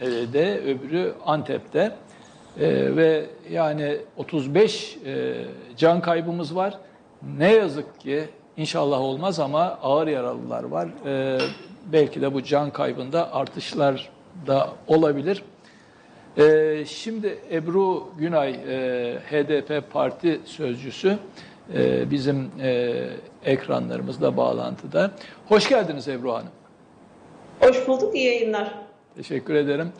e, de öbürü Antep'te. E, ve yani 35 e, can kaybımız var. Ne yazık ki inşallah olmaz ama ağır yaralılar var. E, belki de bu can kaybında artışlar da olabilir. E, şimdi Ebru Günay, e, HDP parti sözcüsü e, bizim e, ekranlarımızda bağlantıda. Hoş geldiniz Ebru Hanım. Hoş bulduk, iyi yayınlar. Teşekkür ederim.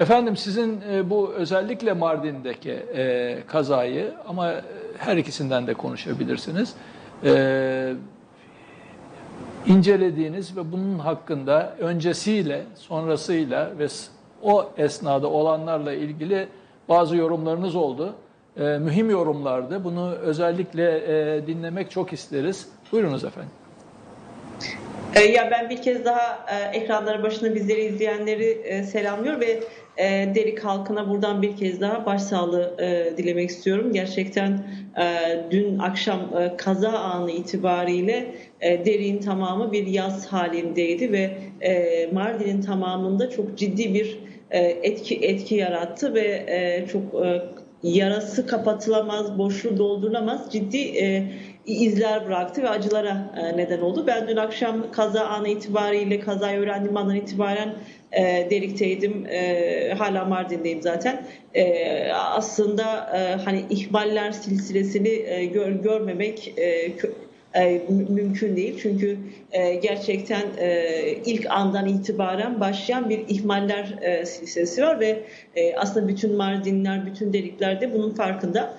Efendim sizin e, bu özellikle Mardin'deki e, kazayı ama e, her ikisinden de konuşabilirsiniz. İncelediğiniz ve bunun hakkında öncesiyle, sonrasıyla ve o esnada olanlarla ilgili bazı yorumlarınız oldu. Mühim yorumlardı. Bunu özellikle dinlemek çok isteriz. Buyurunuz efendim. Ee, Ya ben bir kez daha e, ekranları başında bizleri izleyenleri e, selamlıyor ve e, Derik halkına buradan bir kez daha başsağlığı e, dilemek istiyorum. Gerçekten e, dün akşam e, kaza anı itibariyle e, Derik'in tamamı bir yaz halindeydi ve e, Mardin'in tamamında çok ciddi bir e, etki etki yarattı ve e, çok e, yarası kapatılamaz, boşluğu doldurulamaz ciddi e, izler bıraktı ve acılara e, neden oldu. Ben dün akşam kaza anı itibariyle, kazayı öğrendiğim andan itibaren e, Derik'teydim. E, hala Mardin'deyim zaten. E, aslında e, hani ihmaller silsilesini e, gör, görmemek e, kö- mümkün değil. Çünkü e, gerçekten e, ilk andan itibaren başlayan bir ihmaller e, silsilesi var ve aslında bütün Mardinler, bütün delikler de bunun farkında.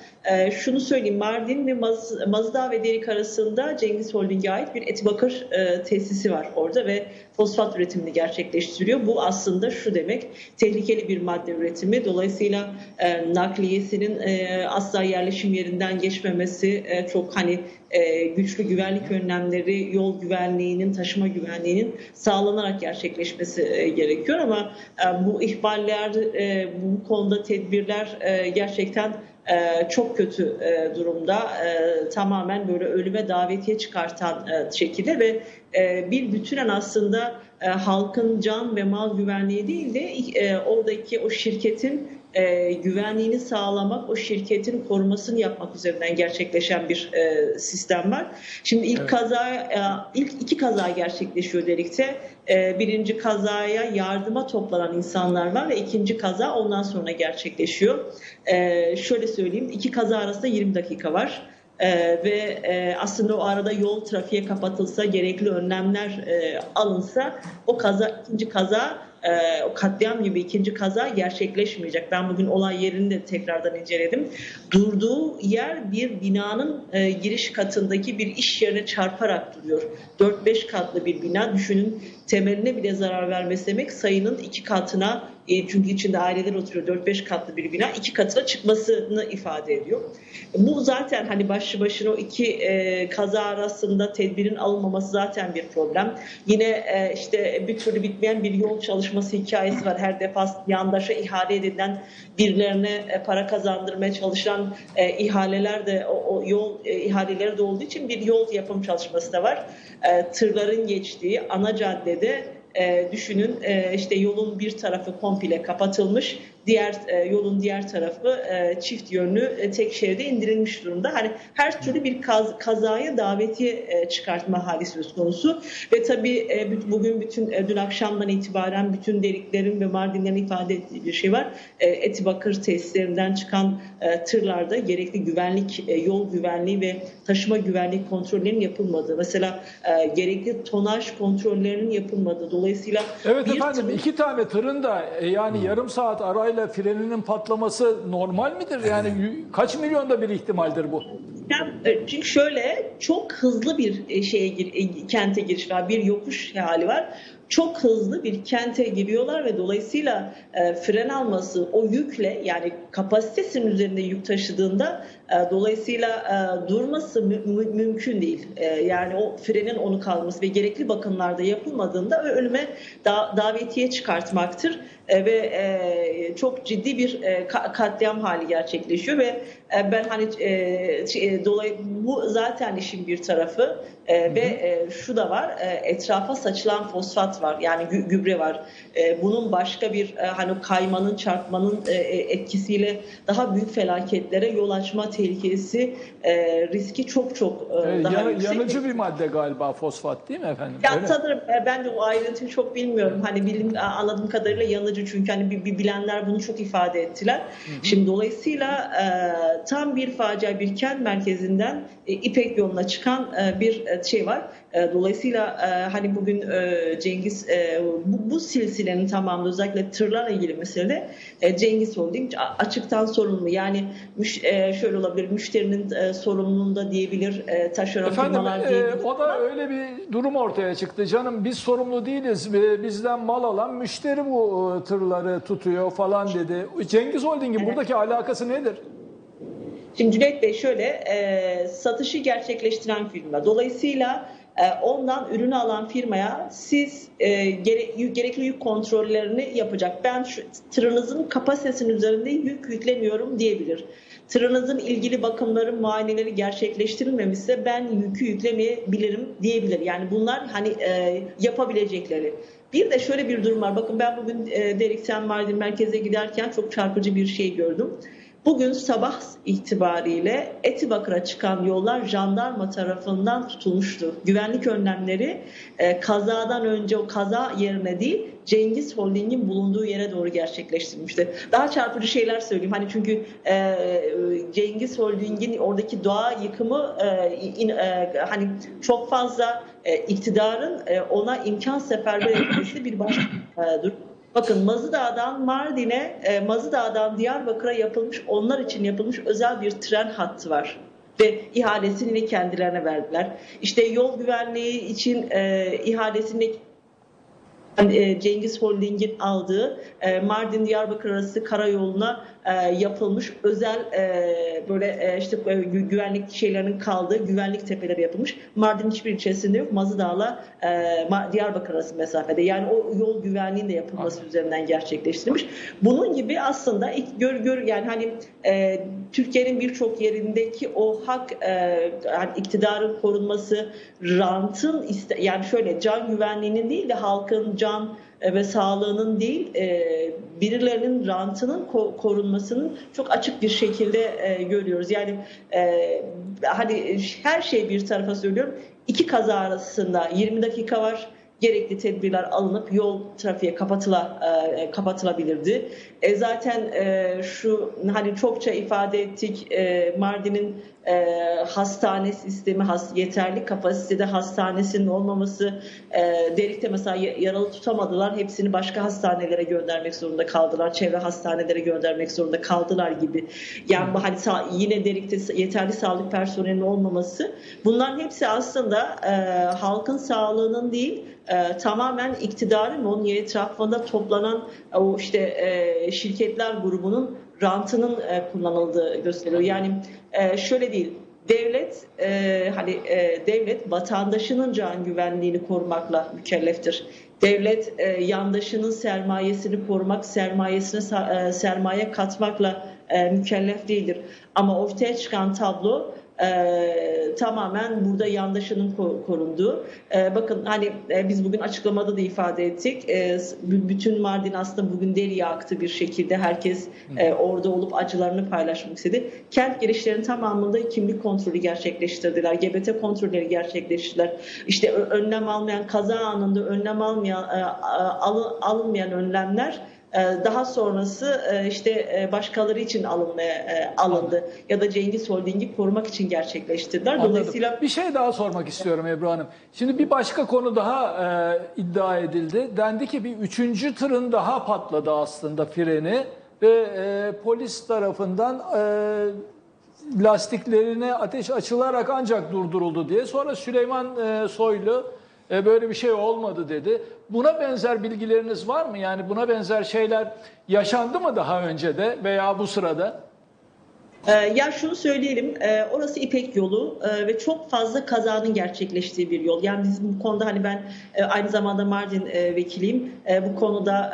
Şunu söyleyeyim, Mardin ve Maz, Mazdağ ve Derik arasında Cengiz Holding'e ait bir Etibakır tesisi var orada ve fosfat üretimini gerçekleştiriyor. Bu aslında şu demek, tehlikeli bir madde üretimi. Dolayısıyla e, nakliyesinin e, asla yerleşim yerinden geçmemesi e, çok hani e, güçlü güvenlik önlemleri, yol güvenliğinin, taşıma güvenliğinin sağlanarak gerçekleşmesi e, gerekiyor ama e, bu ihballer, e, bu konuda tedbirler e, gerçekten e, çok kötü e, durumda. E, tamamen böyle ölüme davetiye çıkartan e, şekilde ve bir bütünen aslında e, halkın can ve mal güvenliği değil de e, oradaki o şirketin e, güvenliğini sağlamak, o şirketin korumasını yapmak üzerinden gerçekleşen bir e, sistem var. Şimdi ilk Evet. kaza, e, ilk iki kaza gerçekleşiyor delikte. E, birinci kazaya yardıma toplanan insanlar var ve ikinci kaza ondan sonra gerçekleşiyor. E, şöyle söyleyeyim, iki kaza arasında 20 dakika var. Ee, ve e, aslında o arada yol trafiğe kapatılsa, gerekli önlemler e, alınsa o kaza ikinci kaza e, o katliam gibi ikinci kaza gerçekleşmeyecek. Ben bugün olay yerini de tekrardan inceledim. Durduğu yer bir binanın e, giriş katındaki bir iş yerine çarparak duruyor. 4-5 katlı bir bina. Düşünün temeline bile zarar vermesi demek sayının iki katına e, çünkü içinde aileler oturuyor 4-5 katlı bir bina iki katına çıkmasını ifade ediyor. Bu zaten hani başlı başına o iki e, kaza arasında tedbirin alınmaması zaten bir problem. Yine e, işte bir türlü bitmeyen bir yol çalışması hikayesi var. Her defa yandaşa ihale edilen birilerine e, para kazandırmaya çalışılan e, ihaleler de o, o yol e, ihaleleri de olduğu için bir yol yapım çalışması da var. E, tırların geçtiği ana caddede e, düşünün e, işte yolun bir tarafı komple kapatılmış, diğer e, yolun diğer tarafı e, çift yönlü e, tek şeride indirilmiş durumda. Hani her türlü bir kaz, kazaya davetiye e, çıkartma hali söz konusu ve tabii e, bugün bütün e, dün akşamdan itibaren bütün deliklerin ve Mardinlerin ifade ettiği bir şey var. E, Etibakır tesislerinden çıkan e, tırlarda gerekli güvenlik, e, yol güvenliği ve taşıma güvenliği kontrollerinin yapılmadığı, mesela e, gerekli tonaj kontrollerinin yapılmadığı. Dolayısıyla Evet efendim tır- iki tane tırın da e, yani yarım saat arayla freninin patlaması normal midir? Yani kaç milyonda bir ihtimaldir bu? E, çünkü şöyle çok hızlı bir e, şeye gir, e, kente giriş var. Bir yokuş hali var. Çok hızlı bir kente giriyorlar ve dolayısıyla e, fren alması o yükle yani kapasitesinin üzerinde yük taşıdığında Dolayısıyla e, durması mü- mü- mümkün değil. E, Yani o frenin onu kalması ve gerekli bakımlarda yapılmadığında ölüme da- davetiye çıkartmaktır. E, Ve e, çok ciddi bir e, ka- katliam hali gerçekleşiyor ve e, ben hani e, şey, dolayı bu zaten işin bir tarafı E, ve e, şu da var e, etrafa saçılan fosfat var yani gü- gübre var. E, bunun başka bir e, hani kaymanın çarpmanın e, e, etkisiyle daha büyük felaketlere yol açma tehlikesi e, riski çok çok e, Ee, daha yana- yüksek. yanıcı bir madde galiba fosfat değil mi efendim? Ya sanırım e, ben de o ayrıntıyı çok bilmiyorum. Hani bilim anladığım kadarıyla yanıcı çünkü hani bir, bir bilenler bunu çok ifade ettiler. Şimdi dolayısıyla e, tam bir facia bir kent merkezinden e, İpek yoluna çıkan e, bir e, şey var. E, dolayısıyla e, hani bugün e, Cengiz e, bu, bu silsilenin tamamında özellikle tırlarla ilgili meselede e, Cengiz Holding açıktan sorumlu. Yani müş, e, şöyle olabilir müşterinin e, sorumluluğunda diyebilir e, taşeron Efendim firmalar e, diyebilir. o da öyle bir durum ortaya çıktı. Canım biz sorumlu değiliz. E, Bizden mal alan müşteri bu e, tırları tutuyor falan dedi. Cengiz Holding'in buradaki alakası nedir? Şimdi Cüneyt Bey şöyle e, satışı gerçekleştiren firma. Dolayısıyla e, ondan ürünü alan firmaya siz e, gere- gerekli yük kontrollerini yapacak. Ben şu tırınızın kapasitesinin üzerinde yük yüklemiyorum diyebilir. Tırınızın ilgili bakımları, muayeneleri gerçekleştirilmemişse ben yükü yüklemeyebilirim diyebilir. Yani bunlar hani e, yapabilecekleri. Bir de şöyle bir durum var. Bakın ben bugün e, Deriksen Mardin merkeze giderken çok çarpıcı bir şey gördüm. Bugün sabah itibariyle Etibakır'a çıkan yollar jandarma tarafından tutulmuştu. Güvenlik önlemleri e, kazadan önce o kaza yerine değil Cengiz Holding'in bulunduğu yere doğru gerçekleştirilmişti. Daha çarpıcı şeyler söyleyeyim. Hani çünkü e, Cengiz Holding'in oradaki doğa yıkımı e, in- e, hani çok fazla e, iktidarın e, ona imkan seferber etmesi bir başka e, durum. Bakın Mazıdağ'dan Mardin'e, e, Mazıdağ'dan Diyarbakır'a yapılmış, onlar için yapılmış özel bir tren hattı var. Ve ihalesini kendilerine verdiler. İşte yol güvenliği için e, ihalesini Cengiz Holding'in aldığı e, Mardin Diyarbakır arası karayoluna e, yapılmış özel e, böyle e, işte e, gü- güvenlik şeylerinin kaldığı güvenlik tepeleri yapılmış. Mardin hiçbir ilçesinde yok. Mazıdağ'la e, Ma- Diyarbakır arası mesafede. Yani o yol güvenliğinin de yapılması üzerinden gerçekleştirilmiş. Bunun gibi aslında gör gör yani hani e, Türkiye'nin birçok yerindeki o hak e, yani iktidarın korunması, rantın iste, yani şöyle can güvenliğinin değil de halkın can e, ve sağlığının değil e, birilerinin rantının ko- korunmasının çok açık bir şekilde e, görüyoruz. Yani hani her şey bir tarafa söylüyorum. İki kaza arasında 20 dakika var gerekli tedbirler alınıp yol trafiğe kapatıla, e, kapatılabilirdi. E, zaten e, şu hani çokça ifade ettik e, Mardin'in e, hastane sistemi has, yeterli kapasitede hastanesinin olmaması e, Derik'te mesela yaralı tutamadılar hepsini başka hastanelere göndermek zorunda kaldılar çevre hastanelere göndermek zorunda kaldılar gibi. Yani hani yine Derik'te yeterli sağlık personelinin olmaması bunların hepsi aslında e, halkın sağlığının değil e, tamamen iktidarın ve onun etrafında toplanan e, o işte e, şirketler grubunun rantının e, kullanıldığı gösteriyor. Yani e, şöyle değil. Devlet e, hani e, devlet vatandaşının can güvenliğini korumakla mükelleftir. Devlet e, yandaşının sermayesini korumak, sermayesine e, sermaye katmakla e, mükellef değildir. Ama ortaya çıkan tablo e, tamamen burada yandaşının ko- korunduğu. E, bakın hani e, biz bugün açıklamada da ifade ettik. E, bütün Mardin aslında bugün deriye aktı bir şekilde. Herkes e, orada olup acılarını paylaşmak istedi. Kent girişlerinin tamamında kimlik kontrolü gerçekleştirdiler. GBT kontrolleri gerçekleştirdiler. İşte önlem almayan kaza anında önlem almayan e, alınmayan önlemler daha sonrası e, işte e, başkaları için alınmaya e, alındı ya da Cengiz Holding'i korumak için gerçekleştirdiler. Anladım. Dolayısıyla Bir şey daha sormak istiyorum Ebru Hanım. Şimdi bir başka konu daha e, iddia edildi. Dendi ki bir üçüncü tırın daha patladı aslında freni ve e, polis tarafından e, lastiklerine ateş açılarak ancak durduruldu diye. Sonra Süleyman e, Soylu e, böyle bir şey olmadı dedi. Buna benzer bilgileriniz var mı? Yani buna benzer şeyler yaşandı mı daha önce de veya bu sırada? Ee, Ya şunu söyleyelim, e, orası İpek yolu e, ve çok fazla kazanın gerçekleştiği bir yol. Yani biz bu konuda hani ben e, aynı zamanda Mardin vekiliyim. Bu konuda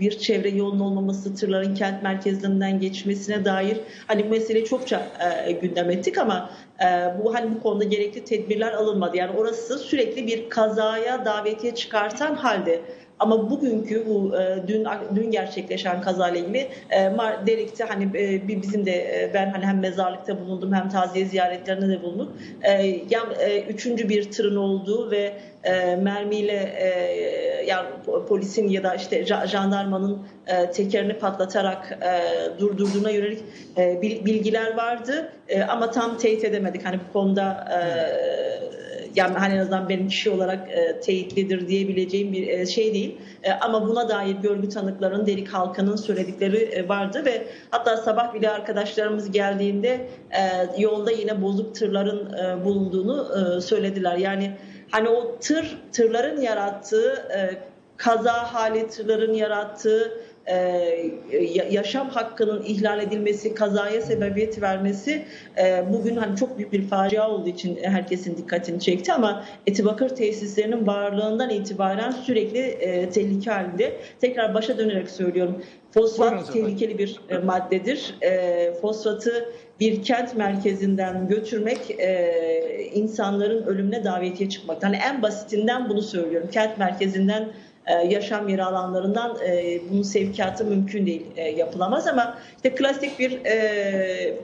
bir çevre yolunun olmaması, tırların kent merkezlerinden geçmesine dair hani bu meseleyi çokça gündem ettik ama bu hani bu konuda gerekli tedbirler alınmadı. Yani orası sürekli bir kazaya davetiye çıkartan halde. Ama bugünkü bu e, dün dün gerçekleşen kazayla ilgili e, Derik'te hani e, bir- bizim de ben hani hem mezarlıkta bulundum hem taziye ziyaretlerinde de bulunduk. E, ya e, üçüncü bir tırın olduğu ve mermiyle yani po- polisin ya da işte ja- jandarmanın tekerini patlatarak durdurduğuna yönelik bil- bilgiler vardı. Ama tam teyit edemedik. Hani bu konuda e, yani hani en azından benim kişi olarak e, teyitlidir diyebileceğim bir e, şey değil. E, ama buna dair görgü tanıkların, Derik halkının söyledikleri e, vardı ve hatta sabah bile arkadaşlarımız geldiğinde e, yolda yine bozuk tırların e, bulunduğunu e, söylediler. Yani hani o tır, tırların yarattığı e, kaza hali, tırların yarattığı ya- yaşam hakkının ihlal edilmesi, kazaya sebebiyet vermesi e, bugün hani çok büyük bir facia olduğu için herkesin dikkatini çekti ama Etibakır tesislerinin varlığından itibaren sürekli e, tehlike halinde. Tekrar başa dönerek söylüyorum. Buyurun Fosfat efendim. tehlikeli bir e, maddedir. E, fosfatı bir kent merkezinden götürmek e, insanların ölümüne davetiye çıkmak. Hani en basitinden bunu söylüyorum. Kent merkezinden e, yaşam yeri alanlarından e, bunun sevkiyatı mümkün değil, e, yapılamaz ama işte klasik bir e,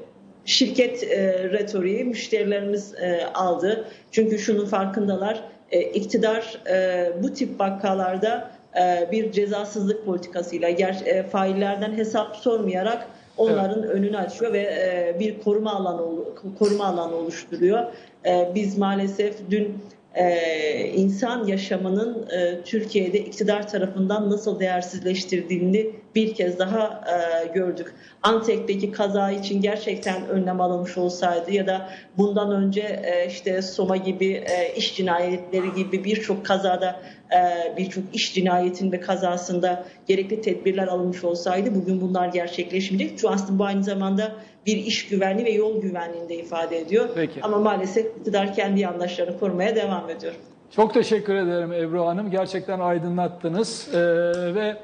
şirket e, retoriği müşterilerimiz e, aldı. Çünkü şunun farkındalar. E, iktidar e, bu tip vakalarda e, bir cezasızlık politikasıyla e, faillerden hesap sormayarak onların önünü açıyor ve e, bir koruma alanı koruma alanı oluşturuyor. E, biz maalesef dün e, insan yaşamının e, Türkiye'de iktidar tarafından nasıl değersizleştirdiğini bir kez daha e, gördük. Antep'teki kaza için gerçekten önlem alınmış olsaydı ya da bundan önce e, işte Soma gibi e, iş cinayetleri gibi birçok kazada e, birçok iş cinayetin ve kazasında gerekli tedbirler alınmış olsaydı bugün bunlar gerçekleşmeyecek. Şu aslında bu aynı zamanda bir iş güvenliği ve yol güvenliğini de ifade ediyor. Peki. Ama maalesef iktidar kendi yandaşlarını korumaya devam ediyor. Çok teşekkür ederim Ebru Hanım. Gerçekten aydınlattınız. Ee, ve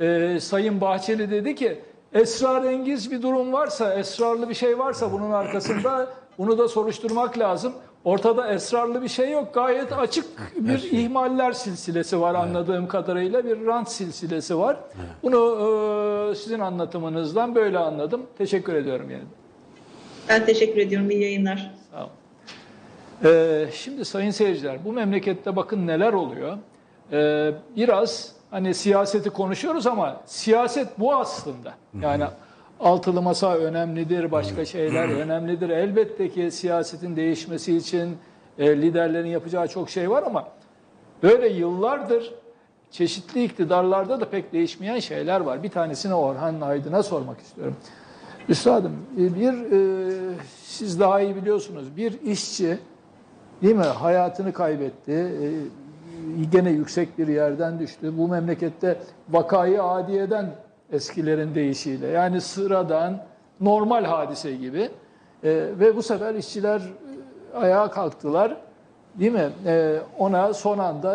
e, Sayın Bahçeli dedi ki esrarengiz bir durum varsa, esrarlı bir şey varsa bunun arkasında bunu da soruşturmak lazım. Ortada esrarlı bir şey yok. Gayet açık bir ihmaller silsilesi var anladığım kadarıyla. Bir rant silsilesi var. Bunu e, sizin anlatımınızdan böyle anladım. Teşekkür ediyorum yani. Ben teşekkür ediyorum. İyi yayınlar. Sağ olun. Ee, şimdi sayın seyirciler bu memlekette bakın neler oluyor. Ee, biraz hani siyaseti konuşuyoruz ama siyaset bu aslında. Yani altılı masa önemlidir, başka şeyler önemlidir. Elbette ki siyasetin değişmesi için e, liderlerin yapacağı çok şey var ama böyle yıllardır çeşitli iktidarlarda da pek değişmeyen şeyler var. Bir tanesini Orhan Aydın'a sormak istiyorum. Üstadım e, bir e, siz daha iyi biliyorsunuz bir işçi değil mi hayatını kaybetti. E, gene yüksek bir yerden düştü. Bu memlekette vakayı adiyeden eskilerin deyişiyle. Yani sıradan normal hadise gibi. E, ve bu sefer işçiler e, ayağa kalktılar. Değil mi? E, ona son anda